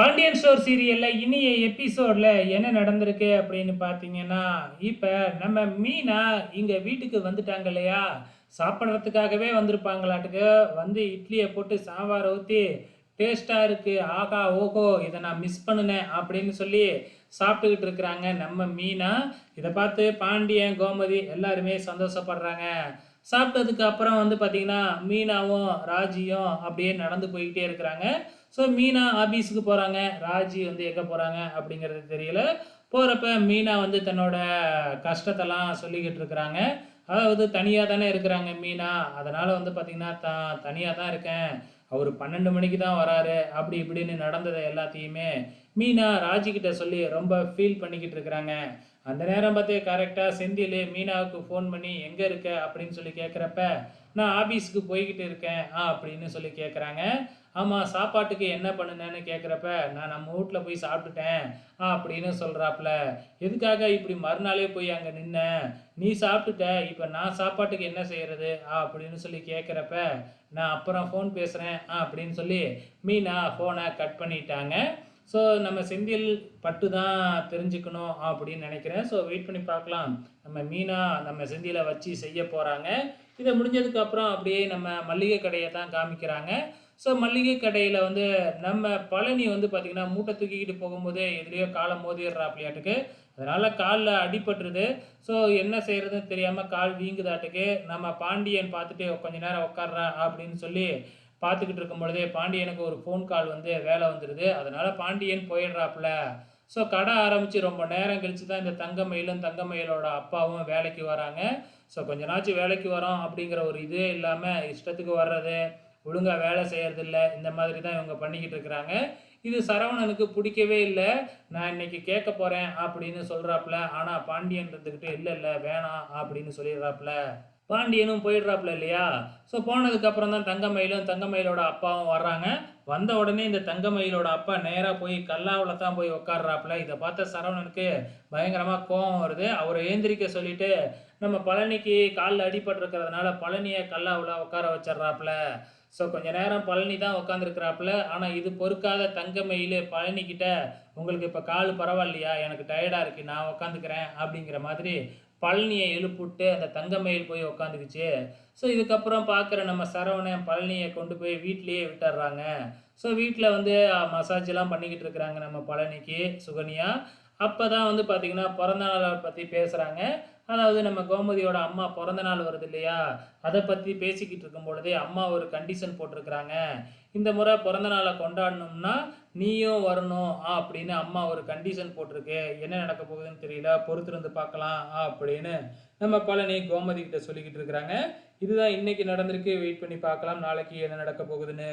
Pandian store சீரியலில் இனிய எபிசோடில் என்ன நடந்திருக்கு அப்படின்னு பார்த்தீங்கன்னா இப்போ நம்ம மீனா இங்கே வீட்டுக்கு வந்துட்டாங்க இல்லையா? சாப்பிட்றதுக்காகவே வந்திருப்பாங்களாட்டுக்கு. வந்து இட்லியை போட்டு சாம்பாரை ஊற்றி டேஸ்ட்டாக இருக்குது ஆகா ஓஹோ இதை நான் மிஸ் பண்ணினேன் அப்படின்னு சொல்லி சாப்பிட்டுக்கிட்டு இருக்கிறாங்க நம்ம மீனா. இதை பார்த்து பாண்டியன் கோமதி எல்லாருமே சந்தோஷப்படுறாங்க. சாப்பிட்டதுக்கு அப்புறம் வந்து பார்த்திங்கன்னா மீனாவும் ராஜியும் அப்படியே நடந்து போய்கிட்டே இருக்கிறாங்க. ஸோ மீனா ஆபீஸுக்கு போகிறாங்க ராஜி வந்து எங்கே போகிறாங்க அப்படிங்கிறது தெரியல. போகிறப்ப மீனா வந்து தன்னோட கஷ்டத்தெல்லாம் சொல்லிக்கிட்டு இருக்கிறாங்க. அதாவது தனியாக தானே இருக்கிறாங்க மீனா. அதனால் வந்து பார்த்திங்கன்னா தான் தனியாக தான் இருக்கேன். அவர் பன்னெண்டு மணிக்கு தான் வராரு. அப்படி இப்படின்னு நடந்ததை எல்லாத்தையுமே மீனா ராஜிக்கிட்ட சொல்லி ரொம்ப ஃபீல் பண்ணிக்கிட்டு இருக்கிறாங்க. அந்த நேரம் பார்த்து கரெக்டாக செந்தில் மீனாவுக்கு ஃபோன் பண்ணி எங்கே இருக்க? அப்படின்னு சொல்லி கேட்குறப்ப நான் ஆஃபீஸுக்கு போய்கிட்டு இருக்கேன் ஆ அப்படின்னு சொல்லி கேட்குறாங்க. ஆமாம் சாப்பாட்டுக்கு என்ன பண்ணுனேன்னு கேட்குறப்ப நான் நம்ம வீட்டில் போய் சாப்பிட்டுட்டேன் ஆ அப்படின்னு சொல்கிறாப்புல எதுக்காக இப்படி மறுநாளே போய் அங்கே நின்னேன் நீ சாப்பிட்டுட்ட இப்போ நான் சாப்பாட்டுக்கு என்ன செய்கிறது ஆ அப்படின்னு சொல்லி கேட்குறப்ப நான் அப்புறம் ஃபோன் பேசுகிறேன் ஆ அப்படின்னு சொல்லி மீனா ஃபோனை கட் பண்ணிட்டாங்க. ஸோ நம்ம செந்தில் பட்டு தான் தெரிஞ்சுக்கணும் அப்படின்னு நினைக்கிறேன். ஸோ வெயிட் பண்ணி பார்க்கலாம். நம்ம மீனா நம்ம செந்திலை வச்சு செய்ய போகிறாங்க இதை முடிஞ்சதுக்கு அப்புறம் அப்படியே நம்ம மல்லிகை கடையை தான் காமிக்கிறாங்க. ஸோ மல்லிகை கடையில் வந்து நம்ம பழனி வந்து பார்த்திங்கன்னா மூட்டை தூக்கிக்கிட்டு போகும்போதே எதுலேயோ காலை மோதிடுறாப்லையாட்டுக்கு. அதனால் காலில் அடிபட்டுருது. ஸோ என்ன செய்கிறதுன்னு தெரியாமல் கால் வீங்குதாட்டுக்கு. நம்ம பாண்டியன் பார்த்துட்டு கொஞ்ச நேரம் உட்கார்றா அப்படின்னு சொல்லி பார்த்துக்கிட்டு இருக்கும் பொழுதே பாண்டியனுக்கு ஒரு ஃபோன் கால் வந்து வேலை வந்துடுது அதனால் பாண்டியன் போயிடுறாப்புல. ஸோ கடை ஆரம்பித்து ரொம்ப நேரம் கழித்து தான் இந்த தங்கமயிலும் தங்கமயிலோட அப்பாவும் வேலைக்கு வராங்க. ஸோ கொஞ்ச நாச்சு வேலைக்கு வரோம் அப்படிங்கிற ஒரு இதே இல்லாமல் இஷ்டத்துக்கு வர்றது ஒழுங்காக வேலை செய்யறதில்ல இந்த மாதிரி தான் இவங்க பண்ணிக்கிட்டு இருக்கிறாங்க. இது சரவணனுக்கு பிடிக்கவே இல்லை. நான் இன்னைக்கு கேட்க போகிறேன் அப்படின்னு சொல்கிறாப்புல ஆனால் பாண்டியன் இருந்துக்கிட்டு இல்லை இல்லை வேணாம் அப்படின்னு சொல்லிடுறாப்புல. பாண்டியனும் போயிடுறாப்புல இல்லையா? ஸோ போனதுக்கப்புறம் தான் தங்கமயிலும் தங்கமயிலோட அப்பாவும் வர்றாங்க. வந்த உடனே இந்த தங்கமயிலோட அப்பா நேராக போய் கல்லாவில் தான் போய் உட்காடுறாப்புல இதை பார்த்த சரவணனுக்கு பயங்கரமாக கோபம் வருது. அவரை ஏந்திரிக்க சொல்லிட்டு நம்ம பழனிக்கு காலில் அடிபட்டிருக்கிறதுனால பழனியை கல்லாவில் உட்கார வச்சிட்றாப்புல. ஸோ கொஞ்ச நேரம் பழனி தான் உட்காந்துருக்குறாப்புல ஆனால் இது பொறுக்காத தங்கமயில் பழனிக்கிட்ட உங்களுக்கு இப்போ கால் பரவாயில்லையா? எனக்கு டயர்டாக இருக்குது நான் உட்காந்துக்கிறேன் அப்படிங்கிற மாதிரி பழனியை எழுப்பிட்டு அந்த தங்கமயில் போய் உக்காந்துக்குச்சு. ஸோ இதுக்கப்புறம் பார்க்குற நம்ம சரவணன் பழனியை கொண்டு போய் வீட்லேயே விட்டுறாங்க. ஸோ வீட்டில் வந்து மசாஜ்லாம் பண்ணிக்கிட்டு இருக்கிறாங்க நம்ம பழனிக்கு சுகன்யா. அப்போ தான் வந்து பார்த்திங்கன்னா பிறந்த நாளை பற்றி பேசுகிறாங்க அதாவது நம்ம கோமதியோட அம்மா பிறந்த நாள் வருது இல்லையா? அதை பற்றி பேசிக்கிட்டு இருக்கும் பொழுதே அம்மா ஒரு கண்டிஷன் போட்டிருக்கிறாங்க. இந்த முறை பிறந்த நாளை கொண்டாடணும்னா நீயும் வரணும் ஆ அப்படின்னு அம்மா ஒரு கண்டிஷன் போட்டிருக்கு. என்ன நடக்க போகுதுன்னு தெரியல பொறுத்திருந்து பார்க்கலாம் ஆ அப்படின்னு நம்ம பழனி கோமதி கிட்ட சொல்லிக்கிட்டு இருக்கிறாங்க. இதுதான் இன்னைக்கு நடந்திருக்கு. வெயிட் பண்ணி பார்க்கலாம். நாளைக்கு என்ன நடக்க போகுதுன்னு.